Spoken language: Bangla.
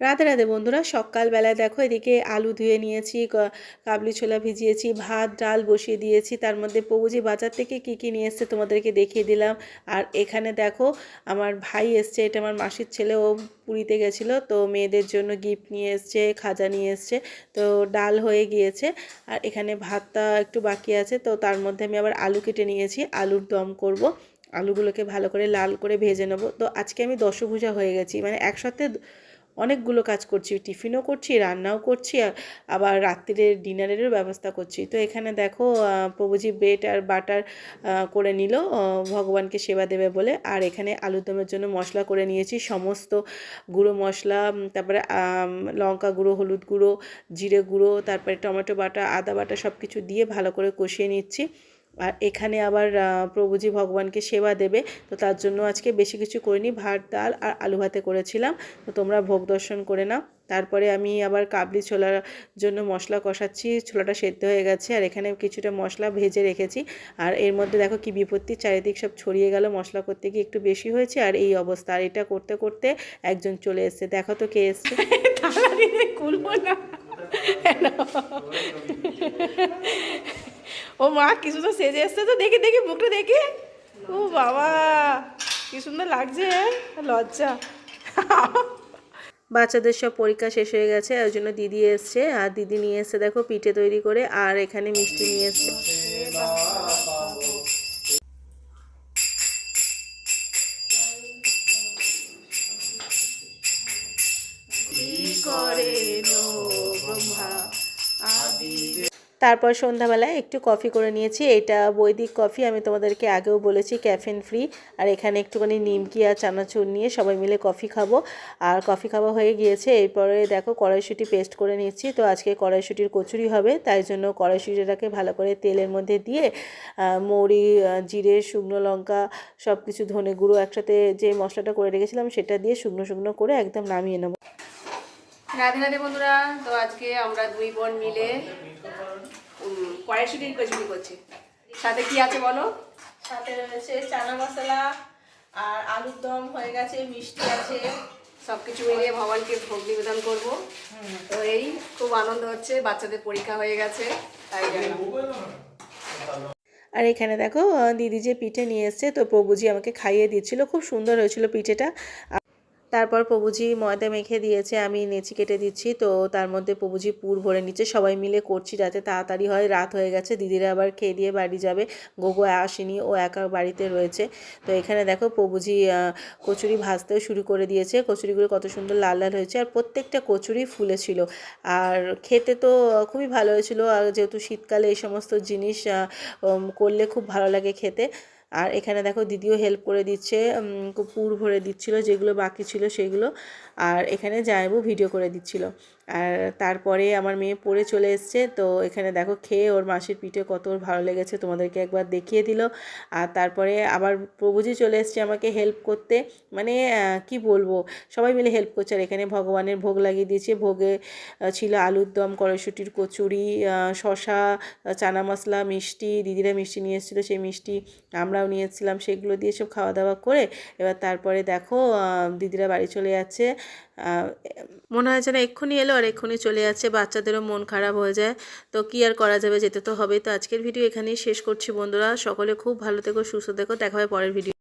রাধে রাতে বন্ধুরা, সকালবেলায় দেখো এদিকে আলু ধুয়ে নিয়েছি কাবলি ছোলা ভিজিয়েছি, ভাত, ডাল বসিয়ে দিয়েছি, তার মধ্যে পবুজি বাজার থেকে কি কি নিয়ে এসছে তোমাদেরকে দেখিয়ে দিলাম। আর এখানে দেখো আমার ভাই এসছে, এটা আমার মাসির ছেলে, ও পুরীতে গেছিল, তো মেয়েদের জন্য গিফট নিয়ে এসছে, খাজা নিয়ে এসছে, তো ডাল হয়ে গিয়েছে। আর এখানে ভাতটা একটু বাকি আছে, তো তার মধ্যে আমি আবার আলু কেটে নিয়েছি, আলুর দম করব। আলুগুলোকে ভালো করে লাল করে ভেজে নেব। তো আজকে আমি দশভুজা হয়ে গেছি মানে একসাথে অনেকগুলো কাজ করছি, টিফিনও করছি, রান্নাও করছি আর আবার রাত্রিরের ডিনারেরও ব্যবস্থা করছি। তো এখানে দেখো প্রভুজি ব্রেড আর বাটার করে নিল ভগবানকে সেবা দেবে বলে। আর এখানে আলুর দমের জন্য মশলা করে নিয়েছি, সমস্ত গুঁড়ো মশলা তারপরে লঙ্কা গুঁড়ো, হলুদ গুঁড়ো, জিরে গুঁড়ো, তারপরে টমেটো বাটা, আদা বাটা সব কিছু দিয়ে ভালো করে কষিয়ে নিচ্ছি। এখানে আবার প্রভুজি ভগবানকে সেবা দেবে। তো তার জন্য আজকে বেশি কিছু করিনি ভাত ডাল আর আলু ভাতে করেছিলাম। তো তোমরা ভোগ দর্শন করে নাও। তারপরে আমি আবার কাবলি ছোলার জন্য মশলা কষাচ্ছি ছোলাটা সেদ্ধ হয়ে গেছে আর এখানে কিছুটা মশলা ভেজে রেখেছি। আর এর মধ্যে দেখো কি বিপত্তি চারিদিক সব ছড়িয়ে গেল মশলা করতে গিয়ে একটু বেশি হয়েছে আর এই অবস্থা। আর এটা করতে করতে একজন চলে এসছে। দেখো তো কে এসছে। খুলবো না। ও মা, কি সুন্দর সেজে এসছে তো, দেখি দেখি, মুখটা দেখি। ও বাবা, কি সুন্দর লাগছে লজ্জা। বাচ্চাদের সব পরীক্ষা শেষ হয়ে গেছে, ওই জন্য দিদি এসছে, আর দিদি নিয়ে এসছে, দেখো, পিঠে তৈরি করে, আর এখানে মিষ্টি নিয়ে এসছে। তারপর সন্ধ্যাবেলায় একটু কফি করে নিয়েছি। এটা বৈদিক কফি, আমি তোমাদেরকে আগেও বলেছি ক্যাফেন ফ্রি। আর এখানে একটুখানি নিমকি আর চানাচুর নিয়ে সবাই মিলে কফি খাব। আর কফি খাওয়া হয়ে গিয়েছে, এরপরে দেখো কড়াইশুঁটি পেস্ট করে নিচ্ছি। তো আজকে কড়াইশুঁটির কচুরি হবে, তাই জন্য কড়াইশুঁটিটাকে ভালো করে তেলের মধ্যে দিয়ে মৌরি জিরে, শুকনো লঙ্কা সব কিছু ধনে গুঁড়ো একসাথে যে মশলাটা করে রেখেছিলাম সেটা দিয়ে শুকনো শুকনো করে একদম নামিয়ে নেব। রাধে রাধে বন্ধুরা, তো আজকে আমরা দুই বোন মিলে কড়াইশুটির কচুরি করছি। সাথে কি আছে বলো? সাথে রয়েছে চানা মশলা আর আলুর দম হয়ে গেছে মিষ্টি আছে। সব কিছু মিলিয়ে ভগবানকে ভোগ নিবেদন করব। তো এই খুব আনন্দ হচ্ছে বাচ্চাদের পরীক্ষা হয়ে গেছে তাই জন্য আর এখানে দেখো দিদি যে পিঠে নিয়ে এসছে তো প্রভুজি আমাকে খাইয়ে দিচ্ছিল খুব সুন্দর হয়েছিল পিঠেটা। তারপর প্রভুজি ময়দা মেখে দিয়েছে, আমি নেচি কেটে দিচ্ছি, তো তার মধ্যে প্রভুজি পুর ভরে নিচ্ছে, সবাই মিলে করছি যাতে তাড়াতাড়ি হয়, রাত হয়ে গেছে, দিদিরা আবার খেয়ে দিয়ে বাড়ি যাবে, গোগো আসেনি, ও একা বাড়িতে রয়েছে, তো এখানে দেখো প্রভুজি কচুরি ভাজতেও শুরু করে দিয়েছে, কচুরিগুলো কত সুন্দর লাল লাল হয়েছে, আর প্রত্যেকটা কচুরি ফুলেছিল আর খেতে তো খুবই ভালো হয়েছিল, আর যেহেতু শীতকালে এই সমস্ত জিনিস করলে খুব ভালো লাগে খেতে আর এখানে দেখো দিদিও হেল্প করে দিচ্ছে পুর ভরে দিচ্ছিল, যেগুলো বাকি ছিল সেগুলো, আর এখানে জায়বু ভিডিও করে দিচ্ছিল। আর তারপরে আমার মেয়ে পড়ে চলে এসছে। তো এখানে দেখো খেয়ে ওর মাসির পিঠে কত ওর ভালো লেগেছে, তোমাদেরকে একবার দেখিয়ে দিল। আর তারপরে আবার প্রভুজি চলে এসছে আমাকে হেল্প করতে মানে কি বলব? সবাই মিলে হেল্প করছে। আর এখানে ভগবানের ভোগ লাগিয়ে দিয়েছে। ভোগে ছিল আলুর দম, কড়াইশুটির কচুরি শশা চানা মশলা, মিষ্টি, দিদিরা মিষ্টি নিয়ে এসেছিল, সেই মিষ্টি আমরাও নিয়ে এসেছিলাম, সেগুলো দিয়ে সব খাওয়া দাওয়া করে। এবার তারপরে দেখো দিদিরা বাড়ি চলে যাচ্ছে। মনে হয় যেন এক্ষুনি এলো আর এক্ষুনি চলে যাচ্ছে, বাচ্চাদেরও মন খারাপ হয়ে যায়। তো কি আর করা যাবে, যেতে তো হবে তো আজকের ভিডিও এখানেই শেষ করছি বন্ধুরা। সকলে খুব ভালো থেকো, সুস্থ থেকো। দেখা হয় পরের ভিডিও